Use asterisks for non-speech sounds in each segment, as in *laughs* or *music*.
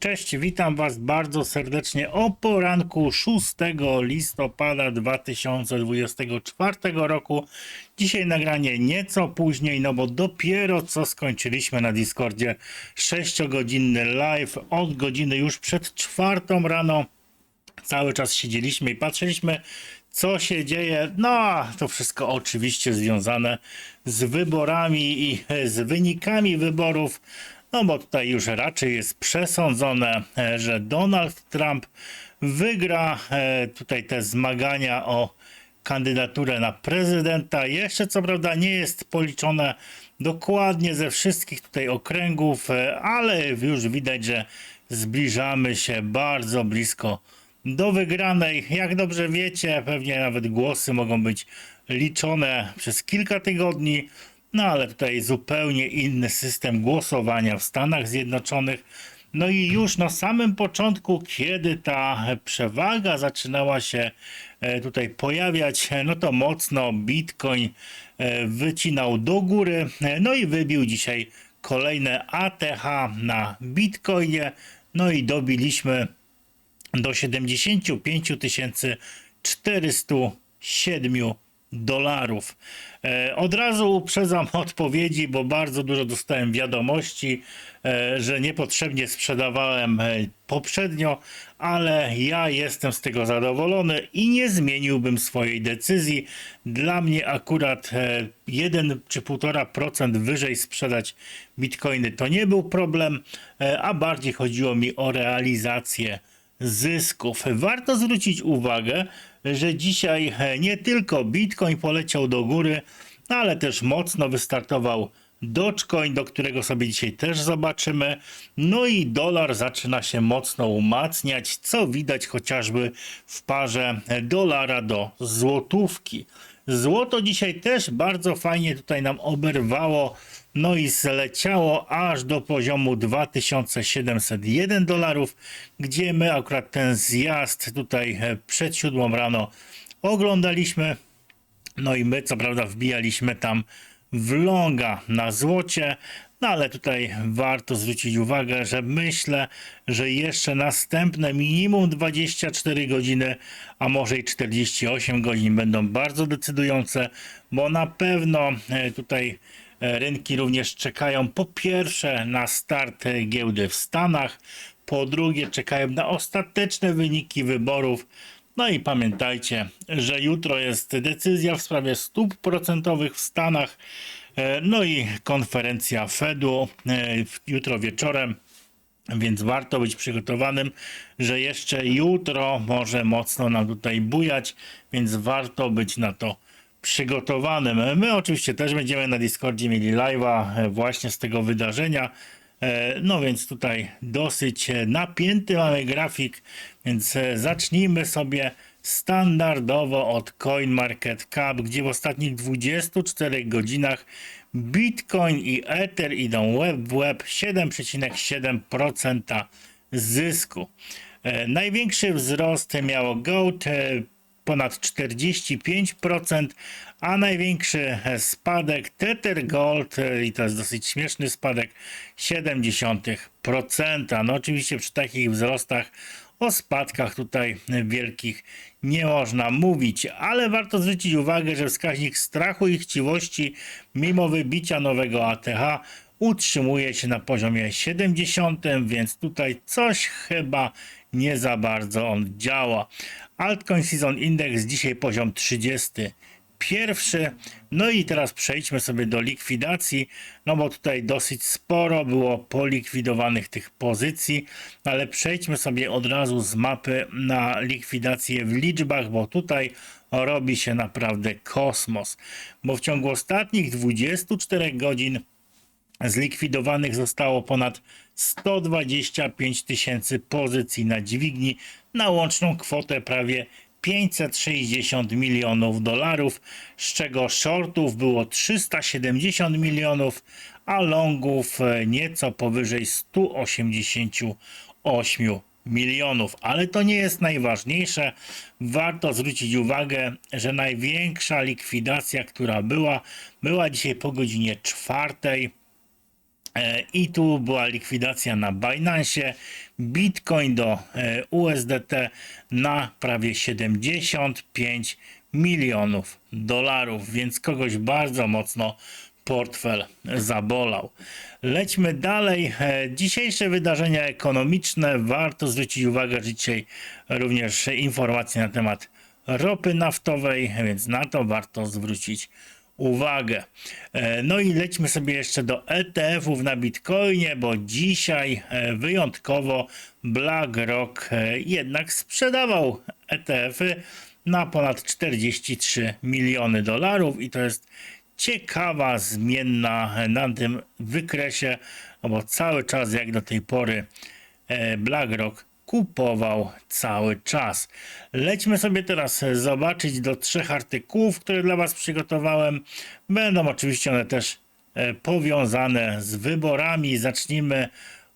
Cześć, witam Was bardzo serdecznie o poranku 6 listopada 2024 roku. Dzisiaj nagranie nieco później, no bo dopiero co skończyliśmy na Discordzie 6-godzinny live od godziny już przed czwartą rano. Cały czas siedzieliśmy i patrzyliśmy, co się dzieje. No, to wszystko oczywiście związane z wyborami i z wynikami wyborów. No bo tutaj już raczej jest przesądzone, e, że Donald Trump wygra e, tutaj te zmagania o kandydaturę na prezydenta. Jeszcze co prawda nie jest policzone dokładnie ze wszystkich tutaj okręgów, e, ale już widać, że zbliżamy się bardzo blisko do wygranej. Jak dobrze wiecie, pewnie nawet głosy mogą być liczone przez kilka tygodni. No ale tutaj zupełnie inny system głosowania w Stanach Zjednoczonych. No i już na samym początku, kiedy ta przewaga zaczynała się e, tutaj pojawiać, no to mocno Bitcoin e, wycinał do góry. E, No i wybił dzisiaj kolejne ATH na Bitcoinie. No i dobiliśmy do 75 407 dolarów. E, Od razu uprzedzam *laughs* odpowiedzi, bo bardzo dużo dostałem wiadomości, e, że niepotrzebnie sprzedawałem e, poprzednio, ale ja jestem z tego zadowolony i nie zmieniłbym swojej decyzji. Dla mnie akurat e, 1 czy 1,5% wyżej sprzedać bitcoiny to nie był problem, a bardziej chodziło mi o realizację zysków. Warto zwrócić uwagę, że dzisiaj e, nie tylko Bitcoin poleciał do góry, ale też mocno wystartował Dogecoin, do którego sobie dzisiaj też zobaczymy. No i dolar zaczyna się mocno umacniać, co widać chociażby w parze dolara do złotówki. Złoto dzisiaj też bardzo fajnie tutaj nam oberwało, no i zleciało aż do poziomu 2701 dolarów, gdzie my akurat ten zjazd tutaj e, przed siódmą rano oglądaliśmy. No i my co prawda wbijaliśmy tam w longa na złocie, no ale tutaj warto zwrócić uwagę, że myślę, że jeszcze następne minimum 24 godziny, a może i 48 godzin będą bardzo decydujące, bo na pewno e, tutaj rynki również czekają po pierwsze na start e, giełdy w Stanach, po drugie czekają na ostateczne wyniki wyborów. No i pamiętajcie, że jutro jest decyzja w sprawie stóp procentowych w Stanach. E, No i konferencja Fedu e, jutro wieczorem. Więc warto być przygotowanym, że jeszcze jutro może mocno nam tutaj bujać, więc warto być na to przygotowanym. My oczywiście też będziemy na Discordzie mieli live'a e, właśnie z tego wydarzenia. E, No więc tutaj dosyć e, napięty mamy grafik, więc zacznijmy sobie standardowo od CoinMarketCap, gdzie w ostatnich 24 godzinach Bitcoin i Ether idą web w web 7,7% zysku. Największy wzrost miało Goat ponad 45%, a największy spadek Tether Gold i to jest dosyć śmieszny spadek 0,7%. No oczywiście przy takich wzrostach o spadkach tutaj wielkich nie można mówić, ale warto zwrócić uwagę, że wskaźnik strachu i chciwości mimo wybicia nowego ATH utrzymuje się na poziomie 70, więc tutaj coś chyba nie za bardzo on działa. Altcoin Season Index dzisiaj poziom 30 pierwszy. No i teraz przejdźmy sobie do likwidacji, no bo tutaj dosyć sporo było polikwidowanych tych pozycji, ale przejdźmy sobie od razu z mapy na likwidację w liczbach, bo tutaj robi się naprawdę kosmos, bo w ciągu ostatnich 24 godzin zlikwidowanych zostało ponad 125 tysięcy pozycji na dźwigni na łączną kwotę prawie 560 milionów dolarów, z czego shortów było 370 milionów, a longów nieco powyżej 188 milionów. Ale to nie jest najważniejsze. Warto zwrócić uwagę, że największa likwidacja, która była, była dzisiaj po godzinie czwartej I tu była likwidacja na Binance. Bitcoin do e, USDT na prawie 75 milionów dolarów, więc kogoś bardzo mocno portfel zabolał. Lećmy dalej. E, Dzisiejsze wydarzenia ekonomiczne. Warto zwrócić uwagę, że dzisiaj również informacje na temat ropy naftowej, więc na to warto zwrócić uwagę. E, No i lećmy sobie jeszcze do ETF-ów na Bitcoinie, bo dzisiaj e, wyjątkowo BlackRock e, jednak sprzedawał ETF-y na ponad 43 miliony dolarów i to jest ciekawa zmienna na tym wykresie, no bo cały czas jak do tej pory BlackRock kupował cały czas. Lećmy sobie teraz e, zobaczyć do trzech artykułów, które dla Was przygotowałem. Będą oczywiście one też e, powiązane z wyborami. Zacznijmy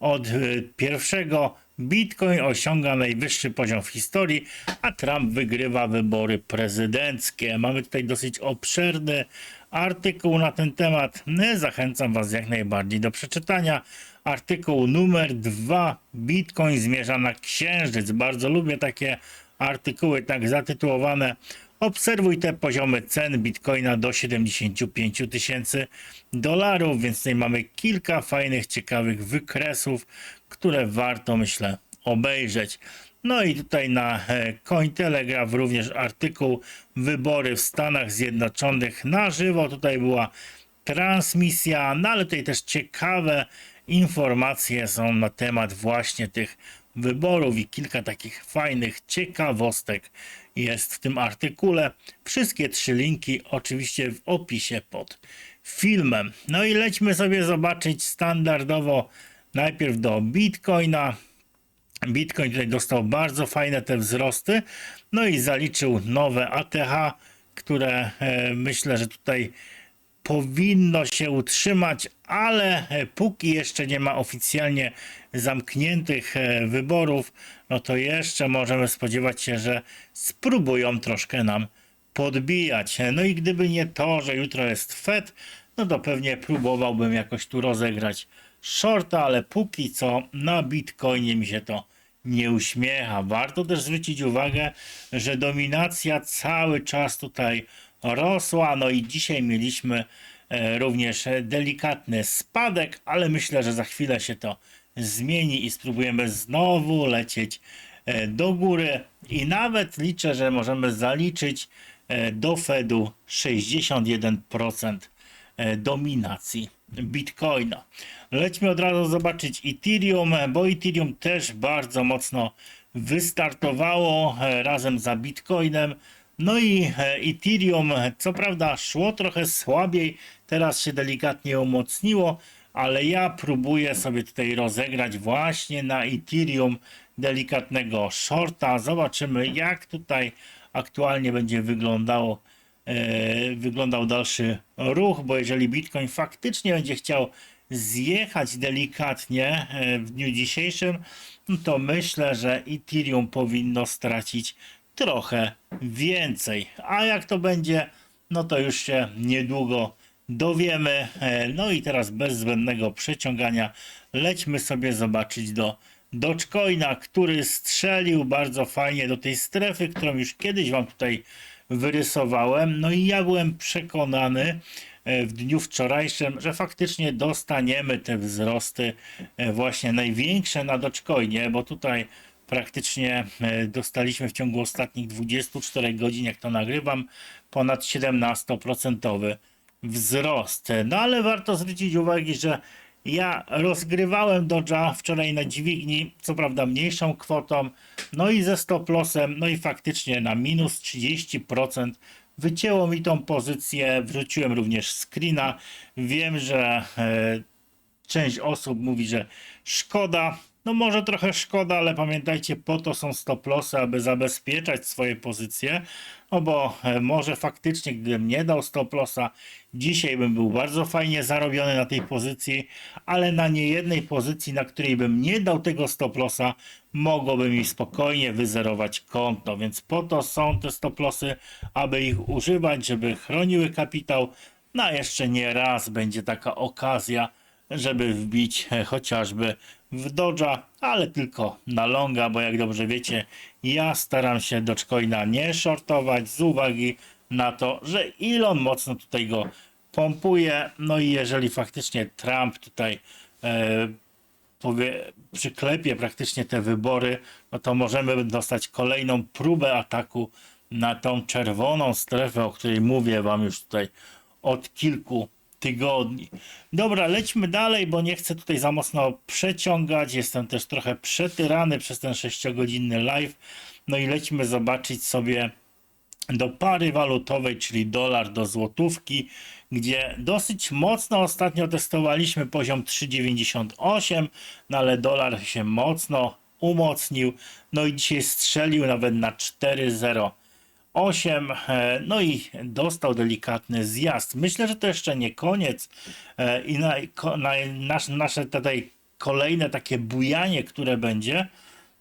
od e, pierwszego. Bitcoin osiąga najwyższy poziom w historii, a Trump wygrywa wybory prezydenckie. Mamy tutaj dosyć obszerny artykuł na ten temat. No, Zachęcam Was jak najbardziej do przeczytania. Artykuł numer dwa. Bitcoin zmierza na księżyc. Bardzo lubię takie artykuły tak zatytułowane. Obserwuj te poziomy cen Bitcoina do 75 tysięcy dolarów, więc tutaj mamy kilka fajnych, ciekawych wykresów, które warto, myślę, obejrzeć. No i tutaj na e, Cointelegraph również artykuł Wybory w Stanach Zjednoczonych na żywo. Tutaj była transmisja, no ale tutaj też ciekawe informacje są na temat właśnie tych wyborów i kilka takich fajnych ciekawostek jest w tym artykule. Wszystkie trzy linki oczywiście w opisie pod filmem. No i lećmy sobie zobaczyć standardowo najpierw do Bitcoina. Bitcoin tutaj dostał bardzo fajne te wzrosty, no i zaliczył nowe ATH, które e, myślę, że tutaj powinno się utrzymać, ale e, póki jeszcze nie ma oficjalnie zamkniętych e, wyborów, no to jeszcze możemy spodziewać się, że spróbują troszkę nam podbijać. No i gdyby nie to, że jutro jest Fed, no to pewnie próbowałbym jakoś tu rozegrać shorta, ale póki co na Bitcoinie mi się to nie uśmiecha. Warto też zwrócić uwagę, że dominacja cały czas tutaj rosła. No i dzisiaj mieliśmy e, również delikatny spadek, ale myślę, że za chwilę się to zmieni i spróbujemy znowu lecieć e, do góry. I nawet liczę, że możemy zaliczyć e, do Fedu 61% e, dominacji Bitcoina. Lećmy od razu zobaczyć Ethereum, bo Ethereum też bardzo mocno wystartowało razem za Bitcoinem. No i e, Ethereum, co prawda, szło trochę słabiej, teraz się delikatnie umocniło, ale ja próbuję sobie tutaj rozegrać właśnie na Ethereum delikatnego shorta. Zobaczymy, jak tutaj aktualnie będzie wyglądało e, wyglądał dalszy ruch, bo jeżeli Bitcoin faktycznie będzie chciał zjechać delikatnie e, w dniu dzisiejszym, no to myślę, że Ethereum powinno stracić trochę więcej. A jak to będzie, no to już się niedługo dowiemy. E, No i teraz bez zbędnego przeciągania lećmy sobie zobaczyć do Dogecoina, który strzelił bardzo fajnie do tej strefy, którą już kiedyś Wam tutaj wyrysowałem. No i ja byłem przekonany e, w dniu wczorajszym, że faktycznie dostaniemy te wzrosty e, właśnie największe na Dogecoinie, bo tutaj praktycznie e, dostaliśmy w ciągu ostatnich 24 godzin, jak to nagrywam, ponad 17% wzrost. No ale warto zwrócić uwagę, że ja rozgrywałem Dodge'a wczoraj na dźwigni, co prawda mniejszą kwotą, no i ze stop lossem, no i faktycznie na minus 30% wycięło mi tą pozycję, wrzuciłem również screena. Wiem, że e, część osób mówi, że szkoda. No może trochę szkoda, ale pamiętajcie, po to są stop lossy, aby zabezpieczać swoje pozycje. No bo e, może faktycznie, gdybym nie dał stop lossa, dzisiaj bym był bardzo fajnie zarobiony na tej pozycji, ale na niejednej pozycji, na której bym nie dał tego stop lossa, mogłoby mi spokojnie wyzerować konto. Więc po to są te stop lossy, aby ich używać, żeby chroniły kapitał. No a jeszcze nie raz będzie taka okazja, żeby wbić e, chociażby w Dodge'a, ale tylko na longa, bo jak dobrze wiecie, ja staram się Dogecoina nie shortować z uwagi na to, że Elon mocno tutaj go pompuje, no i jeżeli faktycznie Trump tutaj e, powie, przyklepie praktycznie te wybory, no to możemy dostać kolejną próbę ataku na tą czerwoną strefę, o której mówię wam już tutaj od kilku tygodni. Dobra, lećmy dalej, bo nie chcę tutaj za mocno przeciągać. Jestem też trochę przetyrany przez ten 6-godzinny live. No i lećmy zobaczyć sobie do pary walutowej, czyli dolar do złotówki, gdzie dosyć mocno ostatnio testowaliśmy poziom 3,98, no ale dolar się mocno umocnił, no i dzisiaj strzelił nawet na 4,0 8, e, no i dostał delikatny zjazd. Myślę, że to jeszcze nie koniec e, i na, na, nasz, nasze tutaj kolejne takie bujanie, które będzie,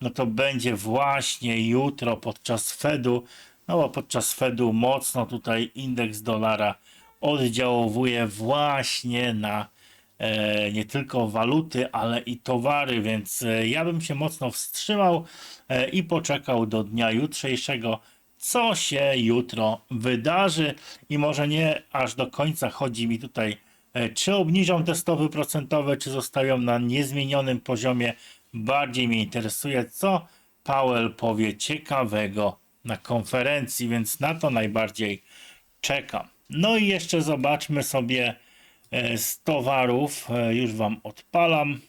no to będzie właśnie jutro podczas Fedu, no bo podczas Fedu mocno tutaj indeks dolara oddziałowuje właśnie na e, nie tylko waluty, ale i towary, więc e, ja bym się mocno wstrzymał e, i poczekał do dnia jutrzejszego co się jutro wydarzy i może nie aż do końca chodzi mi tutaj e, czy obniżą te stopy procentowe, czy zostają na niezmienionym poziomie. Bardziej mnie interesuje, co Powell powie ciekawego na konferencji, więc na to najbardziej czekam. No i jeszcze zobaczmy sobie e, z towarów, e, już Wam odpalam.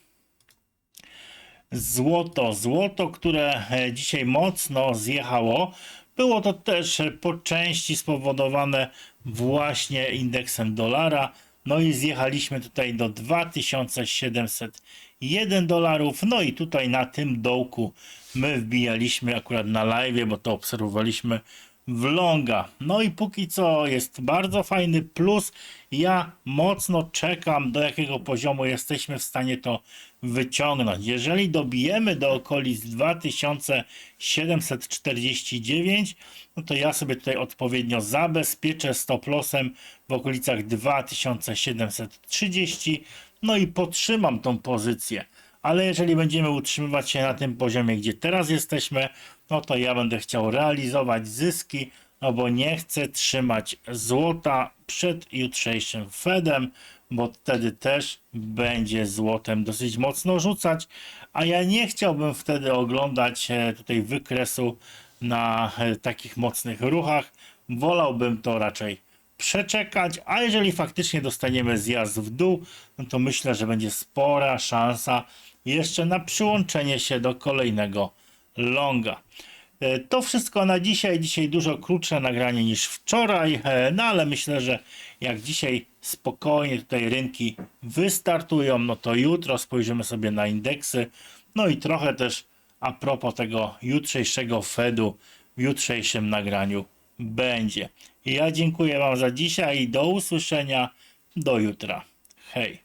Złoto, złoto, które dzisiaj mocno zjechało. Było to też po części spowodowane właśnie indeksem dolara. No i zjechaliśmy tutaj do 2701 dolarów. No i tutaj na tym dołku my wbijaliśmy akurat na live, bo to obserwowaliśmy w longa. No i póki co jest bardzo fajny plus. Ja mocno czekam, do jakiego poziomu jesteśmy w stanie to wyciągnąć. Jeżeli dobijemy do okolic 2749, no to ja sobie tutaj odpowiednio zabezpieczę stop lossem w okolicach 2730, no i podtrzymam tą pozycję. Ale jeżeli będziemy utrzymywać się na tym poziomie, gdzie teraz jesteśmy, no to ja będę chciał realizować zyski, no bo nie chcę trzymać złota przed jutrzejszym Fedem, bo wtedy też będzie złotem dosyć mocno rzucać, a ja nie chciałbym wtedy oglądać e, tutaj wykresu na e, takich mocnych ruchach. Wolałbym to raczej przeczekać, a jeżeli faktycznie dostaniemy zjazd w dół, no to myślę, że będzie spora szansa jeszcze na przyłączenie się do kolejnego longa. E, To wszystko na dzisiaj. Dzisiaj dużo krótsze nagranie niż wczoraj, e, no ale myślę, że jak dzisiaj spokojnie tutaj rynki wystartują, no to jutro spojrzymy sobie na indeksy. No i trochę też a propos tego jutrzejszego Fedu w jutrzejszym nagraniu będzie. Ja dziękuję Wam za dzisiaj i do usłyszenia do jutra. Hej.